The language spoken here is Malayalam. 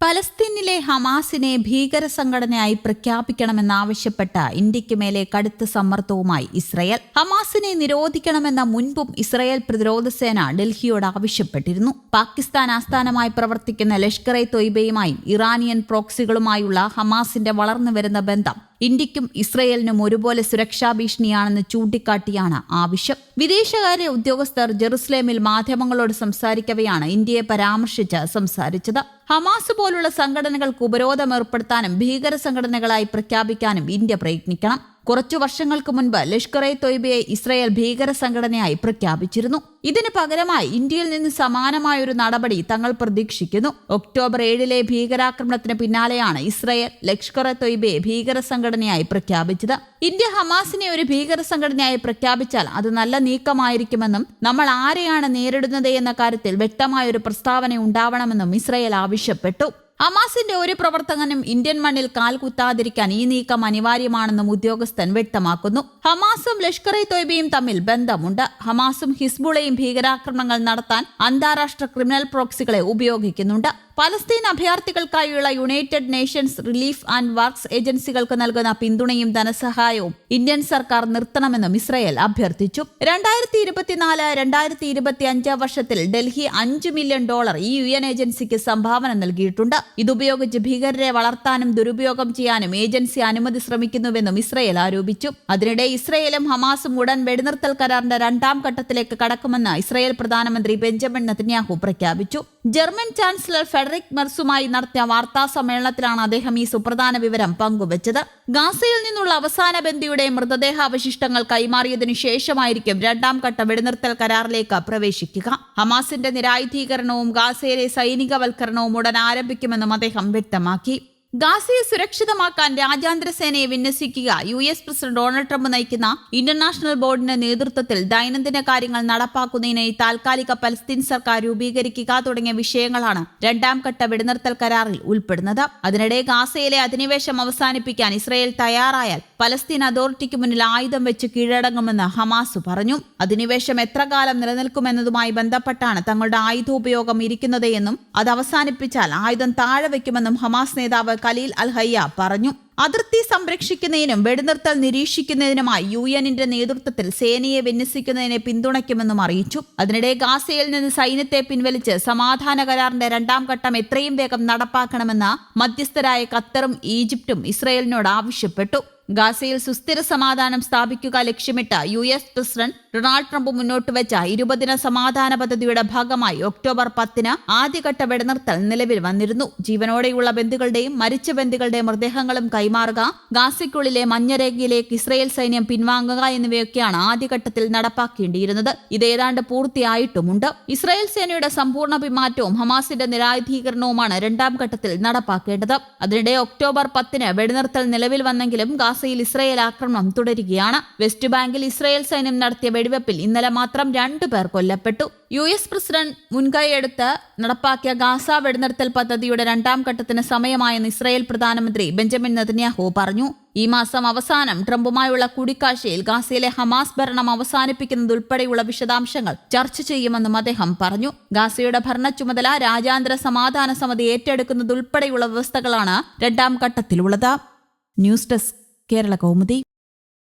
പലസ്തീനിലെ ഹമാസിനെ ഭീകര സംഘടനയായി പ്രഖ്യാപിക്കണമെന്നാവശ്യപ്പെട്ട ഇന്ത്യയ്ക്ക് മേലെ കടുത്ത സമ്മർദ്ദവുമായി ഇസ്രയേൽ. ഹമാസിനെ നിരോധിക്കണമെന്ന മുൻപും ഇസ്രയേൽ പ്രതിരോധ സേന ഡൽഹിയോട് ആവശ്യപ്പെട്ടിരുന്നു. പാകിസ്ഥാൻ ആസ്ഥാനമായി പ്രവർത്തിക്കുന്ന ലഷ്കർ എ തൊയ്ബയുമായും ഇറാനിയൻ പ്രോക്സികളുമായുള്ള ഹമാസിന്റെ വളർന്നുവരുന്ന ബന്ധം ഇന്ത്യക്കും ഇസ്രയേലിനും ഒരുപോലെ സുരക്ഷാ ഭീഷണിയാണെന്ന് ചൂണ്ടിക്കാട്ടിയാണ് ആവശ്യം. വിദേശകാര്യ ഉദ്യോഗസ്ഥർ ജെറുസലേമിൽ മാധ്യമങ്ങളോട് സംസാരിക്കവെയാണ് ഇന്ത്യയെ പരാമർശിച്ച് സംസാരിച്ചത്. ഹമാസ് പോലുള്ള സംഘടനകൾക്ക് ഉപരോധം ഏർപ്പെടുത്താനും ഭീകര സംഘടനകളായി പ്രഖ്യാപിക്കാനും ഇന്ത്യ പ്രയത്നിക്കണം. കുറച്ചു വർഷങ്ങൾക്ക് മുൻപ് ലഷ്കർ എ തൊയ്ബയെ ഇസ്രായേൽ ഭീകര സംഘടനയായി പ്രഖ്യാപിച്ചിരുന്നു. ഇതിന് പകരമായി ഇന്ത്യയിൽ നിന്ന് സമാനമായ ഒരു നടപടി തങ്ങൾ പ്രതീക്ഷിക്കുന്നു. ഒക്ടോബർ ഏഴിലെ ഭീകരാക്രമണത്തിന് പിന്നാലെയാണ് ഇസ്രായേൽ ലഷ്കർ എ തൊയ്ബയെ ഭീകര സംഘടനയായി പ്രഖ്യാപിച്ചത്. ഇന്ത്യ ഹമാസിനെ ഒരു ഭീകര സംഘടനയായി പ്രഖ്യാപിച്ചാൽ അത് നല്ല നീക്കമായിരിക്കുമെന്നും നമ്മൾ ആരെയാണ് നേരിടുന്നത് എന്ന കാര്യത്തിൽ വ്യക്തമായ ഒരു പ്രസ്താവന ഉണ്ടാവണമെന്നും ഇസ്രായേൽ ആവശ്യപ്പെട്ടു. ഹമാസിന്റെ ഒരു പ്രവർത്തകനും ഇന്ത്യൻ മണ്ണിൽ കാൽ കുത്താതിരിക്കാൻ ഈ നീക്കം അനിവാര്യമാണെന്നും ഉദ്യോഗസ്ഥൻ വ്യക്തമാക്കുന്നു. ഹമാസും ലഷ്കർ ഇ തൊയ്ബയും തമ്മിൽ ബന്ധമുണ്ട്. ഹമാസും ഹിസ്ബുളയും ഭീകരാക്രമണങ്ങൾ നടത്താൻ അന്താരാഷ്ട്ര ക്രിമിനൽ പ്രോക്സികളെ ഉപയോഗിക്കുന്നുണ്ട്. Palestine അഭയാർത്ഥികൾക്കായുള്ള United Nations relief and works ഏജൻസികൾക്ക് നൽകുന്ന പിന്തുണയും ധനസഹായവും ഇന്ത്യൻ സർക്കാർ നിർത്തണമെന്നും ഇസ്രയേൽ അഭ്യർത്ഥിച്ചു. രണ്ടായിരത്തി ഇരുപത്തിനാല് രണ്ടായിരത്തി ഇരുപത്തി അഞ്ചാം വർഷത്തിൽ ഡൽഹി അഞ്ച് മില്യൺ ഡോളർ ഈ യു എൻ ഏജൻസിക്ക് സംഭാവന നൽകിയിട്ടുണ്ട്. ഇതുപയോഗിച്ച് ഭീകരരെ വളർത്താനും ദുരുപയോഗം ചെയ്യാനും ഏജൻസി അനുമതി ശ്രമിക്കുന്നുവെന്നും ഇസ്രയേൽ ആരോപിച്ചു. അതിനിടെ ഇസ്രയേലും ഹമാസും ഉടൻ വെടിനിർത്തൽ കരാറിന്റെ രണ്ടാം ഘട്ടത്തിലേക്ക് കടക്കുമെന്ന് ഇസ്രയേൽ പ്രധാനമന്ത്രി ബെഞ്ചമിൻ നെതന്യാഹു പ്രഖ്യാപിച്ചു. ജർമ്മൻ ചാൻസലർ ഫെഡറിക് മെർസുമായി നടത്തിയ വാർത്താ സമ്മേളനത്തിലാണ് അദ്ദേഹം ഈ സുപ്രധാന വിവരം പങ്കുവച്ചത്. ഗാസയിൽ നിന്നുള്ള അവസാന ബന്ദിയുടെ മൃതദേഹാവശിഷ്ടങ്ങൾ കൈമാറിയതിനു ശേഷമായിരിക്കും രണ്ടാം ഘട്ട വെടിനിർത്തൽ കരാറിലേക്ക് പ്രവേശിക്കുക. ഹമാസിന്റെ നിരായുധീകരണവും ഗാസയിലെ സൈനികവൽക്കരണവും ഉടൻ ആരംഭിക്കുമെന്നും അദ്ദേഹം വ്യക്തമാക്കി. ഗാസയെ സുരക്ഷിതമാക്കാൻ രാജ്യാന്തര സേനയെ വിന്യസിക്കുക U S president Donald Trump നയിക്കുന്ന ഇന്റർനാഷണൽ ബോർഡിന്റെ നേതൃത്വത്തിൽ ദൈനംദിന കാര്യങ്ങൾ നടപ്പാക്കുന്നതിനായി താൽക്കാലിക പലസ്തീൻ സർക്കാർ രൂപീകരിക്കുക തുടങ്ങിയ വിഷയങ്ങളാണ് രണ്ടാം ഘട്ട വെടിനിർത്തൽ കരാറിൽ ഉൾപ്പെടുന്നത്. അതിനിടെ ഗാസയിലെ അധിനിവേശം അവസാനിപ്പിക്കാൻ ഇസ്രയേൽ തയ്യാറായാൽ പലസ്തീൻ അതോറിറ്റിക്ക് മുന്നിൽ ആയുധം വെച്ച് കീഴടങ്ങുമെന്ന് ഹമാസ് പറഞ്ഞു. അധിനിവേശം എത്ര കാലം നിലനിൽക്കുമെന്നതുമായി ബന്ധപ്പെട്ടാണ് തങ്ങളുടെ ആയുധോപയോഗം ഇരിക്കുന്നത് എന്നും അത് അവസാനിപ്പിച്ചാൽ ആയുധം താഴെ വയ്ക്കുമെന്നും ഹമാസ് നേതാവ് ഖലീൽ അൽ ഹയ്യ പറഞ്ഞു. അതിർത്തി സംരക്ഷിക്കുന്നതിനും വെടിനിർത്തൽ നിരീക്ഷിക്കുന്നതിനുമായി യു എന്നിന്റെ നേതൃത്വത്തിൽ സേനയെ വിന്യസിക്കുന്നതിനെ പിന്തുണയ്ക്കുമെന്നും അറിയിച്ചു. അതിനിടെ ഗാസയിൽ നിന്ന് സൈന്യത്തെ പിൻവലിച്ച് സമാധാന കരാറിന്റെ രണ്ടാം ഘട്ടം എത്രയും വേഗം നടപ്പാക്കണമെന്ന് മധ്യസ്ഥരായ ഖത്തറും ഈജിപ്തും ഇസ്രയേലിനോട് ആവശ്യപ്പെട്ടു. ഗാസയിൽ സുസ്ഥിര സമാധാനം സ്ഥാപിക്കുക ലക്ഷ്യമിട്ട് U S president Donald Trump മുന്നോട്ട് വെച്ച ഇരുപതിന സമാധാന പദ്ധതിയുടെ ഭാഗമായി ഒക്ടോബർ പത്തിന് ആദ്യഘട്ട വെടിനിർത്തൽ നിലവിൽ വന്നിരുന്നു. ജീവനോടെയുള്ള ബന്ധുക്കളുടെയും മരിച്ച ബന്ധുക്കളുടെയും മൃതദേഹങ്ങളും കൈമാറുക ഗാസയ്ക്കുള്ളിലെ മഞ്ഞരേഖയിലേക്ക് ഇസ്രയേൽ സൈന്യം പിൻവാങ്ങുക എന്നിവയൊക്കെയാണ് ആദ്യഘട്ടത്തിൽ നടപ്പാക്കേണ്ടിയിരുന്നത്. ഇത് ഏതാണ്ട് പൂർത്തിയായിട്ടുമുണ്ട്. ഇസ്രയേൽ സേനയുടെ സമ്പൂർണ പിന്മാറ്റവും ഹമാസിന്റെ നിരായുധീകരണവുമാണ് രണ്ടാം ഘട്ടത്തിൽ നടപ്പാക്കേണ്ടത്. അതിനിടെ ഒക്ടോബർ പത്തിന് വെടിനിർത്തൽ നിലവിൽ വന്നെങ്കിലും ഗാസയിൽ ഇസ്രയേൽ ആക്രമണം തുടരുകയാണ്. വെസ്റ്റ് ബാങ്കിൽ ഇസ്രയേൽ സൈന്യം നടത്തിയ വെടിവെപ്പിൽ ഇന്നലെ മാത്രം രണ്ടു പേർ കൊല്ലപ്പെട്ടു. യു എസ് പ്രസിഡന്റ് മുൻകൈയെടുത്ത് നടപ്പാക്കിയ ഗാസ വെടിനിർത്തൽ പദ്ധതിയുടെ രണ്ടാം ഘട്ടത്തിന് സമയമായെന്ന് ഇസ്രയേൽ പ്രധാനമന്ത്രി ബെഞ്ചമിൻ നെതന്യാഹു പറഞ്ഞു. ഈ മാസം അവസാനം ട്രംപുമായുള്ള കൂടിക്കാഴ്ചയിൽ ഗാസയിലെ ഹമാസ് ഭരണം അവസാനിപ്പിക്കുന്നതുൾപ്പെടെയുള്ള വിശദാംശങ്ങൾ ചർച്ച ചെയ്യുമെന്നും അദ്ദേഹം പറഞ്ഞു. ഗാസയുടെ ഭരണ ചുമതല രാജ്യാന്തര സമാധാന സമിതി ഏറ്റെടുക്കുന്നതുൾപ്പെടെയുള്ള വ്യവസ്ഥകളാണ് രണ്ടാം ഘട്ടത്തിലുള്ളത്. News desk Kerala Kaumudi